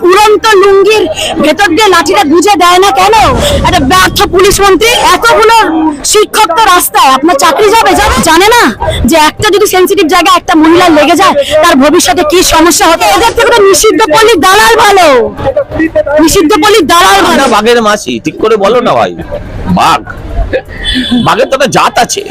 উড়ন্ত লুঙ্গির ভেতর দিয়ে লাঠিটা গুজে দেয় না কেন? একটা ব্যর্থ পুলিশ মন্ত্রী এতগুলো শিক্ষক তো রাস্তায়, আপনার চাকরি যাবে যাবে? জানে না যে একটা যদি সেন্সিটিভ জায়গায় একটা মহিলার লেগে যায়, তার ভবিষ্যতে কি সমস্যা হতো এদের থেকে নিষিদ্ধ পল্লীর দালাল ভালো। নিষিদ্ধ পল্লীর দালাল ভালো। বাঘের মাসি, ঠিক করে বলো না ভাই। বাঘ। বাঘের তো জাত আছে।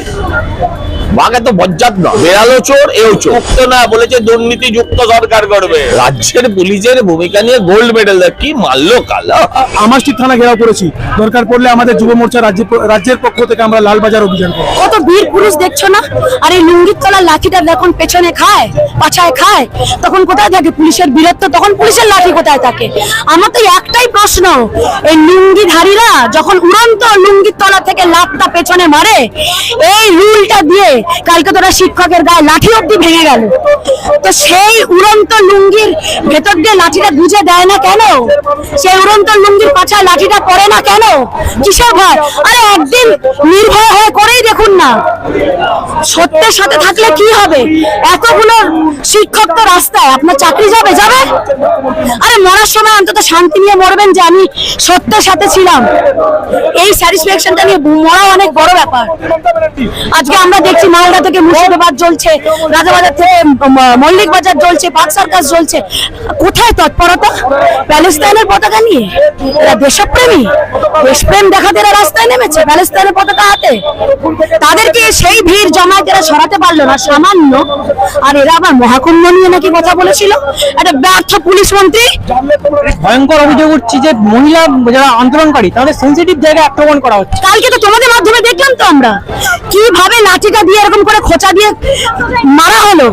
বাঘ এত বজ্জাত না বেড়ালো চোর এও চোর। না বলেছে দুর্নীতি যুক্ত সরকার করবে। রাজ্যের পুলিশের ভূমিকা নিয়ে গোল্ড মেডেল কি মারলো কালো। আমার স্ট্রিট থানা ঘেরাও করেছি। দরকার পড়লে আমাদের যুব মোর্চা রাজ্য রাজ্যের পক্ষ থেকে আমরা লালবাজার অভিযান করব। কত বীর পুরুষ দেখছ না? আর এই লুঙ্গির তলার লাঠিটা যখন পেছনে খায় পাছায় খায় তখন কোথায় থাকে পুলিশের বীরত্ব? তখন পুলিশের লাঠি কোথায় থাকে? আমার তো একটাই প্রশ্ন। এই লুঙ্গিধারীরা যখন উড়ন্ত লুঙ্গির তলা থেকে লাভটা পেছনে মারে এই রুলটা দিয়ে কালকে তোরা শিক্ষকের গায়ে লাঠি অব্দি ভেঙে গেল। তো সেই উড়ন্ত লুঙ্গির ভেতর দিয়ে লাঠিটা গুজে দেয় না কেন? সেই উড়ন্ত লুঙ্গির পাছায় লাঠিটা পড়ে না কেন? কিসের ভয়? আরে একদিন নির্ভয় হয়ে করেই দেখুন না। সত্যের সাথে থাকলে কি হবে? এতগুলো শিক্ষক তো রাস্তায়, আপনার চাকরি যাবে যাবে? আরে মরার সময় অন্তত শান্তি নিয়ে মরবেন যে আমি সত্যের সাথে ছিলাম। এই স্যাটিসফ্যাকশনটা নিয়ে মরা অনেক বড় ব্যাপার। আজকে আমরা দেখছি মালদা থেকে মুর্শিদাবাদ জ্বলছে রাজাবাজার থেকে মল্লিক বাজার জ্বলছে পাক সার্কাস জ্বলছে। কোথায় তৎপরতা? প্যালেস্তাইনের পতাকা নিয়ে? এরা দেশপ্রেমী। দেশপ্রেম দেখাতে এরা রাস্তায় নেমেছে প্যালেস্তাইনের পতাকা হাতে। তাদেরকে সেই ভিড় জমায়েত এরা সরাতে পারল না সামান্য। আর এরা আবার মহাকুম্ভ নিয়ে নাকি কথা বলেছিল। একটা ব্যর্থ পুলিশ মন্ত্রী। ভয়ঙ্কর অভিযোগ উঠছে যে মহিলা যারা আন্দোলনকারী তাদের সেন্সিটিভ জায়গায় আক্রমণ করা হচ্ছে। কালকে তো তোমাদের মাধ্যমে দেখলাম তো আমরা। কীভাবে লাঠিটা দিয়ে এরকম করে খোঁচা দিয়ে মারা হলো?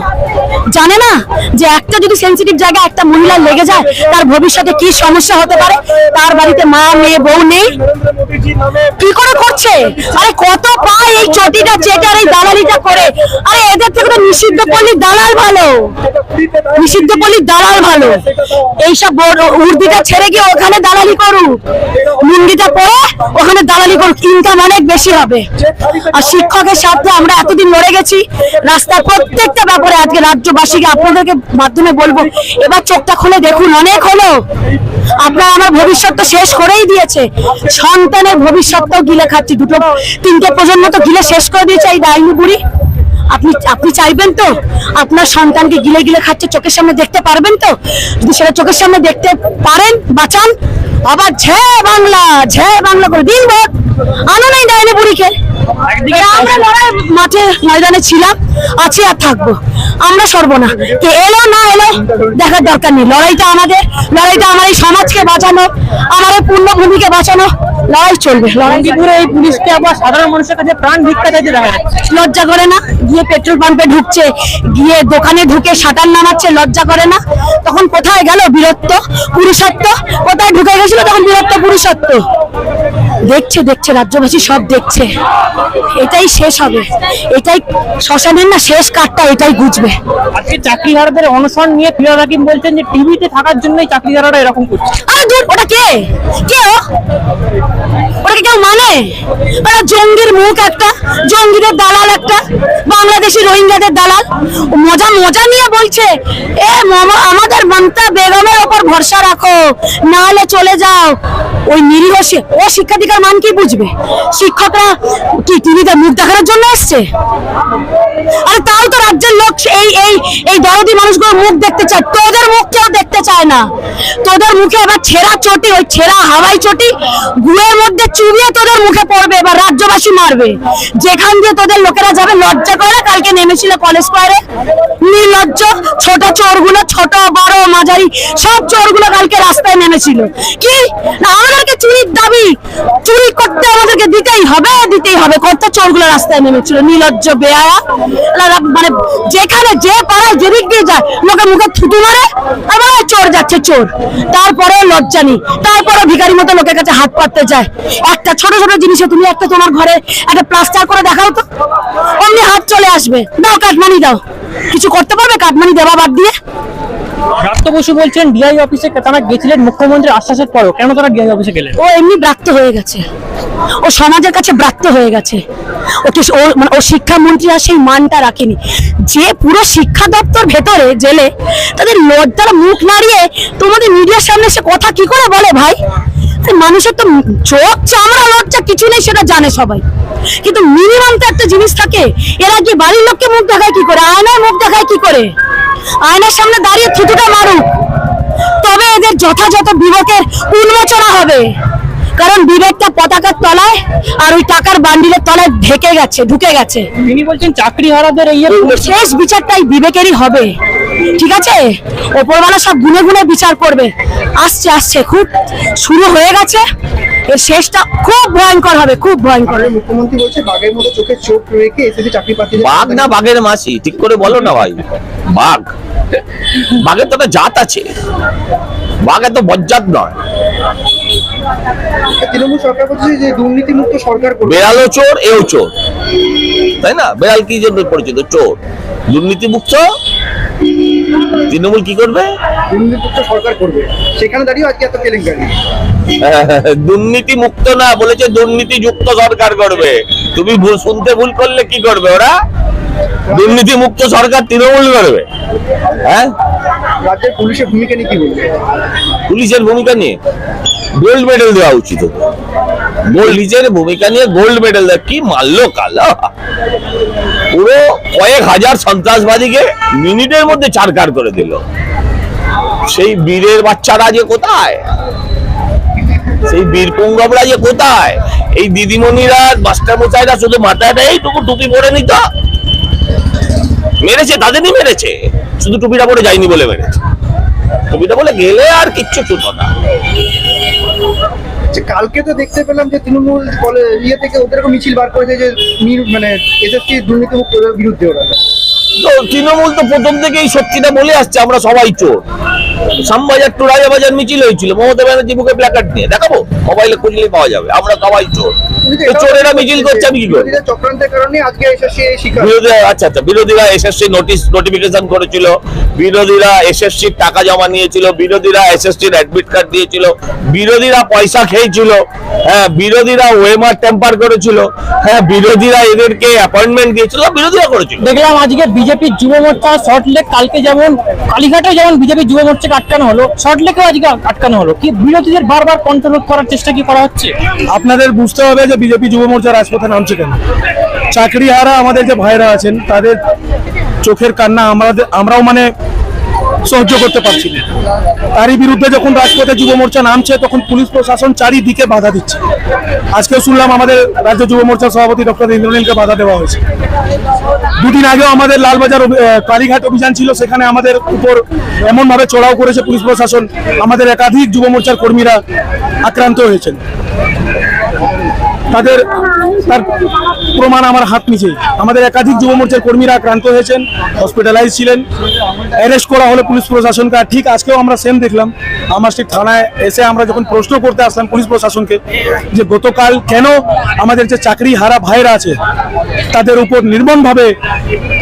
জানে না যে একটা যদি সেন্সিটিভ জায়গা একটা মহিলা লেগে যায়, তার ভবিষ্যতে কি সমস্যা হতে পারে? তার বাড়িতে মা মেয়ে বউ নেই? কি করে করছে? আরে কত পায় এই চটিটা, চেটার, এই দালালিটা করে। আরে এদের থেকে তো নিষিদ্ধ পল্লীর দালাল ভালো। নিষিদ্ধ পল্লীর দালাল ভালো। এইসব উর্দিটা ছেড়ে গিয়ে ওখানে দালালি করুক। মুন্ডিটা পরে ওখানে দালালি করুক। ইনকাম অনেক বেশি হবে। আর শিক্ষকের সাথে আমরা এতদিন লড়ে গেছি। রাস্তার প্রত্যেকটা ব্যাপারে আজকে রাজ্যবাসীকে আপনাদেরকে মাধ্যমে বলব। এবার চোখটা খুলে দেখুন, অনেক হলো। আপনার আমার ভবিষ্যৎ তো শেষ করেই দিয়েছে। সন্তানের ভবিষ্যৎটাও গিলে খাচ্ছি। দুটো তিনটে প্রজন্ম তো গিলে শেষ করে দিয়েছে এই ডাইনি বুড়ি। আপনি আপনি চাইবেন তো আপনার সন্তানকে গিলে গিলে খাচ্ছে চোখের সামনে দেখতে পারবেন তো? যদি সেটা চোখের সামনে দেখতে পারেন বাঁচান আবার ঝে বাংলা ঝে বাংলা করে দিন ভোট। আনো নাই ডাইনি বুড়িকে। আমরা লড়াই মাঠে ময়দানে ছিলাম আছি আর থাকব। আমরা সরব না কে এলো না এলো, দেখার দরকার নেই। লড়াইটা আমাদের, লড়াইটা আমার এই সমাজকে বাঁচানো, আমার এই পূর্ণভূমিকে বাঁচানো, লড়াই চলবে। লড়াই রঙ্গিপুরে এই পুলিশকে আবার সাধারণ মানুষের কাছে প্রাণ ভিক্ষা দেখা যাচ্ছে লজ্জা করে না, গিয়ে পেট্রোল পাম্পে ঢুকছে, গিয়ে দোকানে ঢুকে শাটার নামাচ্ছে, লজ্জা করে না। তখন কোথায় গেল বীরত্ব, পুরুষত্ব? কোথায় ঢুকে গেছিল তখন বীরত্ব, পুরুষত্ব? দেখছে দেখছে রাজ্যবাসী সব দেখছে। এটাই শেষ হবে। এটাই শ্মশানের না শেষ কাঠটা এটাই গুজবে। আজকে চাকরিহারাদের অনশন নিয়ে ফিরাদ হাকিম বলছেন যে টিভিতে থাকার জন্যই চাকরিহারারা এরকম করছে। আরে দূর ওটা কে? কে ওটাকে কেউ মানে? ওটা জঙ্গির মুখ একটা জঙ্গিদের দালাল একটা বাংলাদেশি রোহিঙ্গাদের দালাল। মজা মজা নিয়ে বলছে এ আমাদের মমতা বেগমের ওপর ভরসা রাখো না হলে চলে যাও। ওই নিরীহ ও শিক্ষাধিকার মান কি বুঝবে? শিক্ষকরা কি টিভিতে মুখ দেখানোর জন্য এসছে? আরে তাও তো এই এই এই দরদি মানুষগুলোর মুখ দেখতে চায়। তোদের মুখ কেউ দেখতে চায় না। তোদের মুখে এবার ছেঁড়া চটি, ওই ছেঁড়া হাওয়াই চটি গুয়ের মধ্যে চুবিয়ে তোদের মুখে পড়বে, এবার রাজ্যবাসী মারবে। যেখান দিয়ে তোদের লোকেরা যাবে, লজ্জা করে কালকে নেমেছিল কলেজ স্কোয়ারে নির্লজ্জ, ছোট চোরগুলো, ছোট, বড়, মাঝারি, সব চোরগুলো কালকে রাস্তায় নেমেছিল। কি? না, আমাদেরকে চুরির দাবি, চুরি করতে আমাদেরকে দিতেই হবে দিতেই হবে। কত চোরগুলো রাস্তায় নেমেছিল, নির্লজ্জ বেয়া মানে যেখানে যে পাড়ায় যেদিক দিয়ে যায়, লোকে মুখে থুতু মারে আবার চোর যাচ্ছে, চোর। তারপরেও লজ্জা নেই। তারপরে ভিখারি মতো লোকের কাছে হাত পাততে যায়। একটা ছোট ছোট জিনিসে তুমি একটা তোমার ঘরে একটা প্লাস্টার করে দেখাও তো। অমনি হাত চলে আসবে। দাও কাটমানি দাও। কিছু করতে পারবে? কাটমানি দেওয়া বাদ দিয়ে। ব্রাত্য বসু বলছেন ডিআই অফিসে তারা গেছিলেন মুখ্যমন্ত্রীর আশ্বাসের পরেও। কেন তারা ডিআই অফিসে গেলেন? ও এমনি ব্রাত্য হয়ে গেছে। ও সমাজের কাছে ব্রাত্য হয়ে গেছে। ওকে ও মানে ও শিক্ষামন্ত্রী আর সেই মানটা রাখেনি। যে পুরো শিক্ষা দপ্তর ভেতরে জেলে, তাদের লজ্জার মুখ নাড়িয়ে তোমাদের মিডিয়ার সামনে এসে কথা কি করে বলে ভাই? মানুষের তো চোখ চামড়া লজ্জা, কিছু নেই, সেটা জানে সবাই। কিন্তু মিনিমাম তো একটা জিনিস থাকে এরা কি বাড়ির লোককে মুখ দেখায় কি করে? আয়নায় মুখ দেখায় কি করে? আয়নার সামনে দাঁড়িয়ে থুতুটা মারুক। তবে এদের যথাযথ বিবেকের উন্মোচনা হবে। কারণ বিবেকটা পতাকার তলায় আর ওই টাকার বান্ডিলের তলায় ঢেকে গেছে ঢুকে গেছে। তিনি বলছেন চাকরি হারাদের এই শেষ বিচারটাই বিবেকেরই হবে। ঠিক আছে? ওপরওয়ালা সব গুনে গুনে বিচার করবে। আসছে আসছে খুব শুরু হয়ে গেছে। এর শেষটা খুব ভয়ঙ্কর হবে খুব ভয়ঙ্কর। মুখ্যমন্ত্রী বলছে বাঘের মতো চোখে চোখ রেখে এসএসসি চাকরি প্রার্থীদের বাঘ না বাঘের মাসি ঠিক করে বলো না ভাই। বাঘ। বাঘের তো একটা জাত আছে। বাঘ এত বজ্জাত নয়। তৃণমূল সরকার বলছে যে দুর্নীতিমুক্ত সরকার বেড়ালও চোর এও চোর। তাই না? বেড়াল কি জন্য পরিচিত? চোর। দুর্নীতিমুক্ত? তৃণমূল কি করবে? দুর্নীতিমুক্ত সরকার করবে। সেখানে দাঁড়িয়ে আজকে এত কেলেঙ্কারি। দুর্নীতি মুক্ত না বলেছে দুর্নীতি যুক্ত সরকার করবে। তুমি ভুল শুনতে ভুল করলে কি করবে ওরা? দুর্নীতি মুক্ত সরকার তৃণমূল করবে। হ্যাঁ? রাজ্যের পুলিশের ভূমিকা নিয়ে কি বলবে? পুলিশের ভূমিকা নিয়ে। গোল্ড মেডেল দেওয়া উচিত নিজের ভূমিকা নিয়ে গোল্ড মেডেল দেওয়া। কি মারলো কালা? পুরো কয়েক হাজার সন্ত্রাসবাদীকে মিনিটের মধ্যে চারকার করে দিল। সেই বীরের বাচ্চারা যে কোথায়? সেই বীর পুঙ্গবরা যে কোথায়? এই দিদিমণিরা মাস্টার মশাইরা শুধু মাথাটা এইটুকু টুপি পরে নিত? মেরেছে তাদেরই মেরেছে। শুধু টুপিটা পরে যায়নি বলে মেরেছে। টুপিটা বলে গেলে আর কিচ্ছু ছুতো না। কালকে তো দেখতে পেলাম যে তৃণমূল ইয়ে থেকে ওদের মিছিল বার করেছে যে মানে এসএসসি দুর্নীতিমুক্ত ওদের বিরুদ্ধে ওরা। তো তৃণমূল তো প্রথম থেকেই সত্যিটা বলে আসছে আমরা সবাই চোর। শ্যামবাজার টু রাজাবাজার মিছিল হয়েছিল। মমতা ব্যানার্জি মুখে প্ল্যাকার্ড নিয়ে দেখাবো? মোবাইলে খুঁজলে পাওয়া যাবে। আমরা সবাই চোর। চোরেরা মিছিল করছে আমি কি চক্রান্তের কারণে আজকে এসএসসি শিকার বিরোধীরা আচ্ছা আচ্ছা বিরোধীরা এসএসসি নোটিশ নোটিফিকেশন করেছিল বিরোধীরা এসএসসির টাকা জমা নিয়েছিল বিরোধীরা এসএসসির অ্যাডমিট কার্ড দিয়েছিল বিরোধীরা পয়সা খেয়েছিল হ্যাঁ বিরোধীরা ওয়েমার টেম্পার করেছিল হ্যাঁ বিরোধীরা এদেরকে অ্যাপয়েন্টমেন্ট দিয়েছিল বিরোধীরা করেছিল। দেখলাম আজকে বিজেপির যুব মোর্চা সল্টলেক কালকে যেমন কালীঘাটে যেমন বিজেপি যুব মোর্চাকে আটকানো হলো সল্টলেকেও আজকে আটকানো হলো। কি বিরোধীদের বারবার কন্ট্রোল করার চেষ্টা কি করা হচ্ছে? আপনাদের বুঝতে হবে যে বিজেপি যুব মোর্চা রাজপথে নামছে কেন? চাকরি হারা আমাদের যে ভাইরা আছেন, তাদের চোখের কান্না আমাদের আমরাও মানে সহ্য করতে পারছি না। তারই বিরুদ্ধে যখন রাজপথে যুব মোর্চা নামছে, তখন পুলিশ প্রশাসন চারিদিকে বাধা দিচ্ছে। আজকেও শুনলাম আমাদের রাজ্য যুব মোর্চার সভাপতি ডক্টর ইন্দ্রনীলকে বাধা দেওয়া হয়েছে। দুদিন আগেও আমাদের লালবাজার কালীঘাট অভিযান ছিল, সেখানে আমাদের উপর এমনভাবে চড়াও করেছে পুলিশ প্রশাসন। আমাদের একাধিক যুব মোর্চার কর্মীরা আক্রান্ত হয়েছেন। তাদের তার প্রমাণ আমার হাত নিচে। আমাদের একাধিক যুব মোর্চার কর্মীরা আক্রান্ত হয়েছেন হসপিটালাইজ ছিলেন। অ্যারেস্ট করা হলো পুলিশ প্রশাসনকে। ঠিক আজকেও আমরা সেম দেখলাম। আমার ঠিক থানায় এসে আমরা যখন প্রশ্ন করতে আসলাম পুলিশ প্রশাসনকে যে গতকাল কেন আমাদের যে চাকরি হারা ভাইরা আছে, তাদের উপর নির্মমভাবে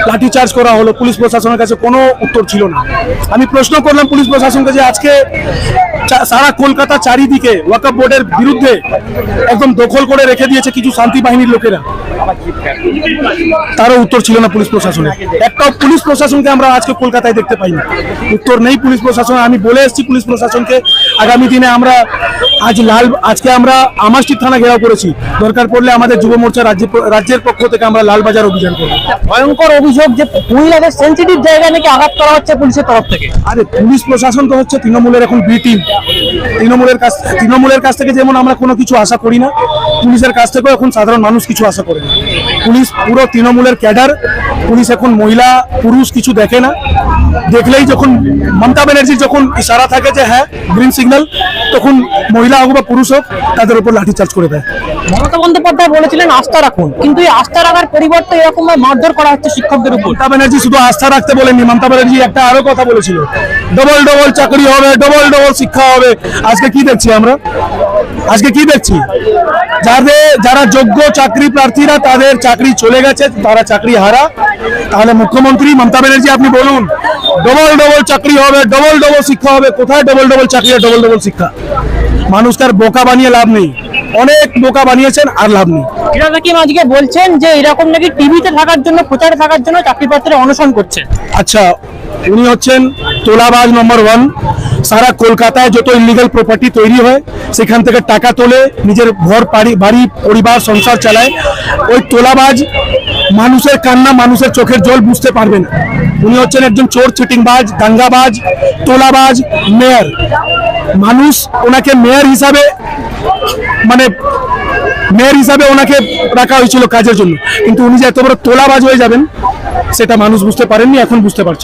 লাঠিচার্জ করা হলো, পুলিশ প্রশাসনের কাছে কোনো উত্তর ছিল না। আমি প্রশ্ন করলাম পুলিশ প্রশাসনকে যে আজকে সারা কলকাতা চারিদিকে ওয়াকফ বোর্ডের বিরুদ্ধে একদম দখল করে রেখে দিয়েছে কিছু শান্তি বাহিনীর লোকেরা। তারও উত্তর ছিল না পুলিশ প্রশাসনের একটাও পুলিশ প্রশাসনকে আমরা আজকে কলকাতায় দেখতে পাই না উত্তর নেই পুলিশ প্রশাসন আমি বলে এসেছি পুলিশ প্রশাসনকে আগামী দিনে আমরা আজ লাল আজকে আমরা আমাস্টি থানা ঘেরাও করেছি। দরকার পড়লে আমাদের যুব মোর্চা রাজ্য রাজ্যের পক্ষ থেকে আমরা লালবাজার অভিযান করব। ভয়ঙ্কর অভিযোগ যে মহিলাদের সেন্সিটিভ জায়গায় নাকি আঘাত করা হচ্ছে পুলিশের তরফ থেকে। আরে পুলিশ প্রশাসন তো হচ্ছে তৃণমূলের এখন বি টিম তৃণমূলের কাছ তৃণমূলের কাছ থেকে যেমন আমরা কোনো কিছু আশা করি না পুলিশের কাছ থেকেও এখন সাধারণ মানুষ কিছু আশা করে না। পুলিশ পুরো তৃণমূলের ক্যাডার পুলিশ এখন মহিলা, পুরুষ কিছু দেখে না। দেখলেই যখন মমতা ব্যানার্জির যখন ইশারা থাকে যে হ্যাঁ গ্রিন সিগন্যাল তখন মহিলা হোক বা পুরুষ হোক, তাদের উপর লাঠিচার্জ করে দেয়। মমতা বন্দ্যোপাধ্যায় বলেছিলেন আস্থা রাখুন। কিন্তু এই আস্থা রাখার পরিবর্তে এরকম মারধর করা হচ্ছে শিক্ষকদের উপর। মমতা ব্যানার্জি শুধু আস্থা রাখতে বলেননি, মমতা ব্যানার্জি একটা আরও কথা বলেছিল। ডবল ডবল চাকরি হবে, ডবল ডবল শিক্ষা হবে। আজকে কি দেখছি আমরা? আজকে কি দেখছি? যাদের, যারা যোগ্য চাকরি প্রার্থীরা, তাদের চাকরি চলে গেছে, তারা চাকরি হারা। তাহলে মুখ্যমন্ত্রী, মমতা ব্যানার্জি, আপনি বলুন, ডবল ডবল চাকরি হবে, ডবল ডবল শিক্ষা হবে, কোথায় ডবল ডবল চাকরি আর ডবল ডবল শিক্ষা? মানুষ তার বোকা বানিয়ে লাভ নেই। অনেক বোকা বানিয়েছেন আর লাভ নেই। ফিরাদ হাকিম আজকে বলছেন যে এরকম নাকি টিভিতে থাকার জন্য প্রচারে থাকার জন্য চাকরি অনশন করছে? আচ্ছা উনি হচ্ছেন তোলাবাজ নম্বর ওয়ান সারা কলকাতায় যত ইলিগাল প্রপার্টি তৈরি হয় সেখান থেকে টাকা তোলে নিজের ঘর বাড়ি বাড়ি পরিবার সংসার চালায়। ওই তোলাবাজ মানুষের কান্না মানুষের চোখের জল বুঝতে পারবে না। উনি হচ্ছেন একজন চোর চিটিংবাজ দাঙ্গাবাজ তোলাবাজ মেয়র মানুষ ওনাকে মেয়র হিসাবে মানে মেয়ের হিসাবে ওনাকে রাখা হয়েছিল কাজের জন্য। কিন্তু উনি যে এত বড় তোলাবাজ হয়ে যাবেন, সেটা মানুষ বুঝতে পারেননি, এখন বুঝতে পারছে